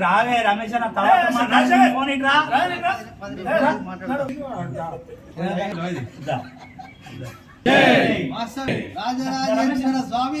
రావే రమేష్ అన్న తర్వాత రాజరాజేశ్వర స్వామి.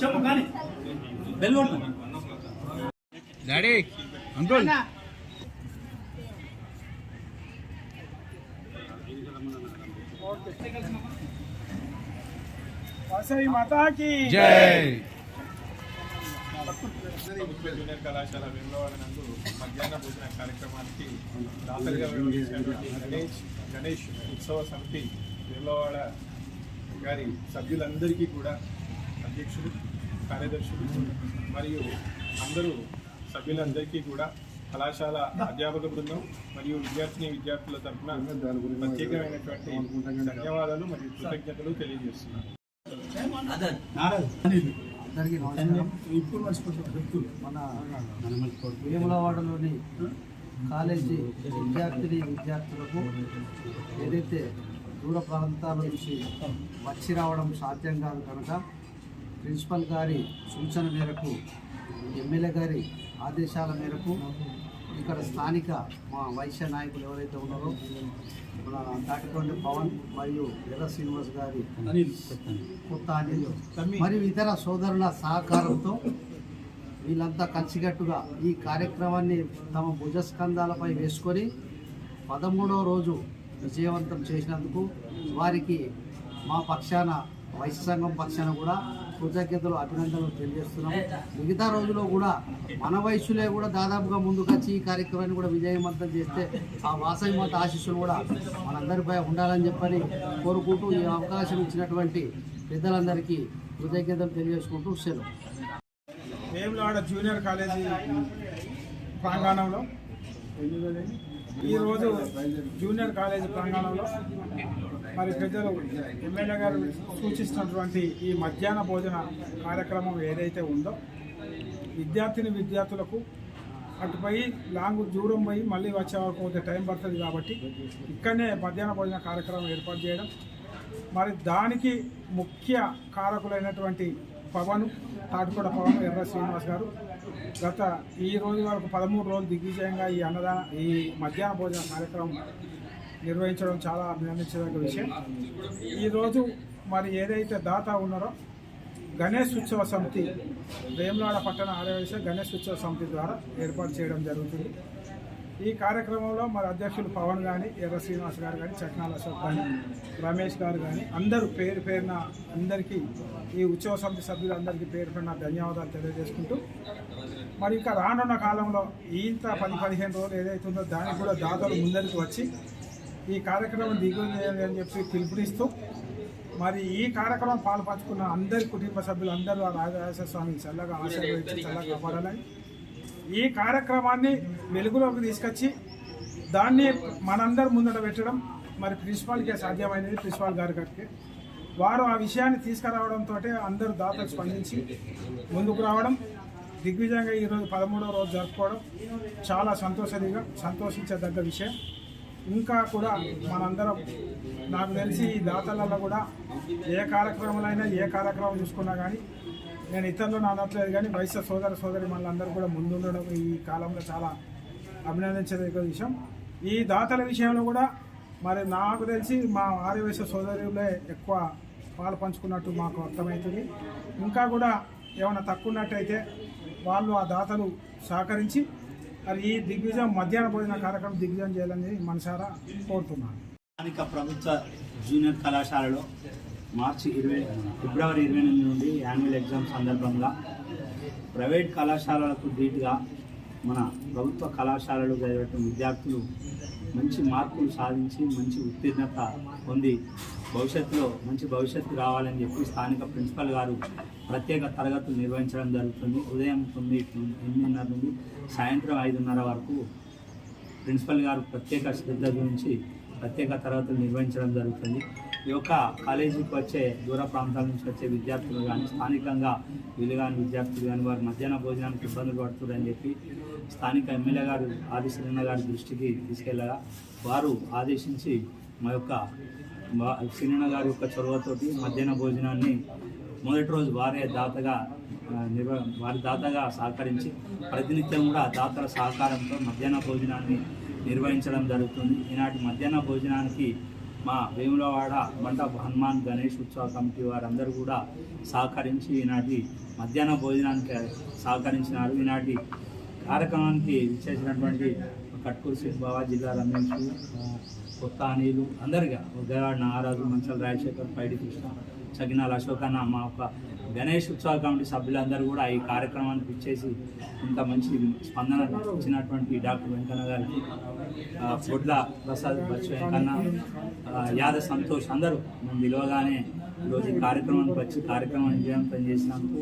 చెప్పు కానీ. Daddy uncle. వాసవి మాతాకి. జై. జూనియర్ కళాశాల వేములవాడ నందు మధ్యాహ్న భోజన కార్యక్రమానికి దాతలుగా వ్యవహరించినటువంటి గణేష్ గణేష్ ఉత్సవ సమితి వేములవాడ గారి సభ్యులందరికీ కూడా అధ్యక్షులు కార్యదర్శులు మరియు అందరూ సభ్యులందరికీ కూడా కళాశాల అధ్యాపక బృందం మరియు విద్యార్థిని విద్యార్థుల తరఫున ప్రత్యేకమైనటువంటి ధన్యవాదాలు మరియు కృతజ్ఞతలు తెలియజేస్తున్నాను. ఇప్పుడు నమస్కారం మన వేములవాడలోని కాలేజీ విద్యార్థిని విద్యార్థులకు ఏదైతే దూర ప్రాంతాల నుంచి వచ్చి రావడం సాధ్యం కాదు కనుక ప్రిన్సిపల్ గారి సూచన మేరకు ఎమ్మెల్యే గారి ఆదేశాల మేరకు ఇక్కడ స్థానిక మా వైశ్య నాయకులు ఎవరైతే ఉన్నారో మన తాటికొండ పవన్ మరియు ఎర్ర శ్రీనివాస్ గారి కొత్త అనిల్ మరియు ఇతర సోదరుల సహకారంతో వీళ్ళంతా కలిసికట్టుగా ఈ కార్యక్రమాన్ని తమ భుజస్కంధాలపై వేసుకొని పదమూడవ రోజు విజయవంతం చేసినందుకు వారికి మా పక్షాన వైశ్య సంఘం పక్షాన కూడా కృతజ్ఞతలు అభినందనలు తెలియజేస్తున్నాం. మిగతా రోజుల్లో కూడా మన వయసులే కూడా దాదాపుగా ముందుకొచ్చి ఈ కార్యక్రమాన్ని కూడా విజయవంతం చేస్తే ఆ వాసవి మాత ఆశీస్సులు కూడా మనందరిపై ఉండాలని చెప్పని కోరుకుంటూ ఈ అవకాశం ఇచ్చినటువంటి పెద్దలందరికీ కృతజ్ఞతలు తెలియజేసుకుంటూ సెలవు. వేములవాడ జూనియర్ కాలేజీ ప్రాంగణంలో ఈరోజు జూనియర్ కాలేజీ ప్రాంగణంలో మరి ప్రజలు ఎమ్మెల్యే గారు సూచిస్తున్నటువంటి ఈ మధ్యాహ్న భోజన కార్యక్రమం ఏదైతే ఉందో విద్యార్థిని విద్యార్థులకు అటు పోయి లాంగ్ దూరం పోయి మళ్ళీ వచ్చే వరకు కొంత టైం పడుతుంది కాబట్టి ఇక్కడనే మధ్యాహ్న భోజన కార్యక్రమం ఏర్పాటు చేయడం. మరి దానికి ముఖ్య కారకులైనటువంటి పవన్ తాటిపూడ పవన్ ఎర్ర శ్రీనివాస్ గారు. గత ఈ రోజు వరకు పదమూడు రోజులు దిగ్విజయంగా ఈ అన్నదా ఈ మధ్యాహ్న భోజన కార్యక్రమం నిర్వహించడం చాలా అభినందించదగ్గ విషయం. ఈరోజు మరి ఏదైతే దాత ఉన్నారో గణేష్ ఉత్సవ సమితి వేములాడ పట్టణ ఆర్యవేశ గణేష్ ఉత్సవ సమితి ద్వారా ఏర్పాటు చేయడం జరుగుతుంది. ఈ కార్యక్రమంలో మరి అధ్యక్షులు పవన్ కానీ ఎర్ర శ్రీనివాస్ గారు కానీ చక్నాల అశోక్ కానీ రమేష్ గారు కానీ అందరూ పేరు పేరున అందరికీ ఈ ఉత్సవ సమితి సభ్యులందరికీ పేరు పేరున ధన్యవాదాలు తెలియజేసుకుంటూ మరి ఇంకా రానున్న కాలంలో ఇంత పది పదిహేను రోజులు ఏదైతే ఉందో దానికి కూడా దాతలు ముందరికి వచ్చి ఈ కార్యక్రమం దిగుచేయాలి అని చెప్పి పిలుపునిస్తూ మరి ఈ కార్యక్రమం పాల్పంచుకున్న అందరి కుటుంబ సభ్యులు అందరూ ఆ రాజరాజేశ్వర స్వామి చల్లగా ఆశీర్వదించి చల్లగా కాపాడాలని ఈ కార్యక్రమాన్ని వెలుగులోకి తీసుకొచ్చి దాన్ని మనందరి ముందట పెట్టడం మరి ప్రిన్సిపాల్కే సాధ్యమైనది ప్రిన్సిపాల్ గారి గారికి. వారు ఆ విషయాన్ని తీసుకురావడంతో అందరూ దాతలు స్పందించి ముందుకు రావడం దిగ్విజయంగా ఈరోజు పదమూడవ రోజు జరుపుకోవడం చాలా సంతోషంగా సంతోషించదగ్గ విషయం. ఇంకా కూడా మనందరం నాకు తెలిసి ఈ దాతలలో కూడా ఏ కార్యక్రమాలైనా ఏ కార్యక్రమం చూసుకున్నా కానీ నేను ఇతరులు అనట్లేదు కానీ వయసు సోదర సోదరి మనందరూ కూడా ముందుండడం ఈ కాలంలో చాలా అభినందించదగ్గ విషయం. ఈ దాతల విషయంలో కూడా మరి నాకు తెలిసి మా ఆర్యవైశ్య సోదరులే ఎక్కువ పాలు పంచుకున్నట్టు మాకు అర్థమవుతుంది. ఇంకా కూడా ఏమైనా తక్కువ ఉన్నట్టయితే వాళ్ళు ఆ దాతలు సహకరించి మరి ఈ దిగ్విజయం మధ్యాహ్న భోజన కార్యక్రమం దిగ్విజయం చేయాలని మనసారా కోరుతున్నాను. స్థానిక ప్రభుత్వ జూనియర్ కళాశాలలో మార్చి ఇరవై ఫిబ్రవరి ఇరవై ఎనిమిది నుండి యాన్యువల్ ఎగ్జామ్ సందర్భంగా ప్రైవేట్ కళాశాలలకు ధీటుగా మన ప్రభుత్వ కళాశాలలు చదివేట విద్యార్థులు మంచి మార్కులు సాధించి మంచి ఉత్తీర్ణత పొంది భవిష్యత్తులో మంచి భవిష్యత్తు రావాలని చెప్పి స్థానిక ప్రిన్సిపల్ గారు ప్రత్యేక తరగతులు నిర్వహించడం జరుగుతుంది. ఉదయం తొమ్మిది ఎనిమిదిన్నర నుండి సాయంత్రం ఐదున్నర వరకు ప్రిన్సిపల్ గారు ప్రత్యేక శ్రద్ధ గురించి ప్రత్యేక తరగతులు నిర్వహించడం జరుగుతుంది. ఈ యొక్క కాలేజీకి వచ్చే దూర ప్రాంతాల నుంచి వచ్చే విద్యార్థులు కానీ స్థానికంగా వీళ్ళు కానీ విద్యార్థులు కానీ వారు మధ్యాహ్న భోజనానికి ఇబ్బందులు పడుతుందని చెప్పి స్థానిక ఎమ్మెల్యే గారు ఆదిశ్రీన్న గారి దృష్టికి తీసుకెళ్ళగా వారు ఆదేశించి మా యొక్క మా- గారి యొక్క చొరవతోటి మధ్యాహ్న భోజనాన్ని మొదటి రోజు వారే దాతగా నిర్వ వారి దాతగా సహకరించి ప్రతినిత్యం కూడా దాతల సహకారంతో మధ్యాహ్న భోజనాన్ని నిర్వహించడం జరుగుతుంది. ఈనాటి మధ్యాహ్న భోజనానికి మా వేములవాడ మంట హనుమాన్ గణేష్ ఉత్సవ కమిటీ వారందరూ కూడా సహకరించి ఈనాటి మధ్యాహ్న భోజనానికి సహకరించినారు. ఈనాటి కార్యక్రమానికి ఇచ్చేసినటువంటి కట్కూరు సింబావా జిల్లా రమేష్ కొత్త అనిలు అందరిగా ఉదయవాడ నాగరాజు మంచల్ రాజశేఖర్ పైడి కృష్ణ చగినాల అశోకన్న మా ఒక గణేష్ ఉత్సవ కమిటీ సభ్యులందరూ కూడా ఈ కార్యక్రమానికి ఇచ్చేసి ఇంత మంచి స్పందన ఇచ్చినటువంటి డాక్టర్ వెంకన్న గారికి ఆ, ప్రసాద్ బచ్చు వెంకన్న యాద సంతోష్ అందరూ మేము విలువగానే ఈరోజు ఈ కార్యక్రమానికి వచ్చి కార్యక్రమాన్ని విజయవంతం చేసినందుకు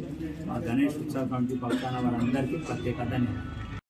గణేష్ ఉత్సవ కమిటీ పక్షాన వారందరికీ ప్రత్యేక ధన్యవాదాలు.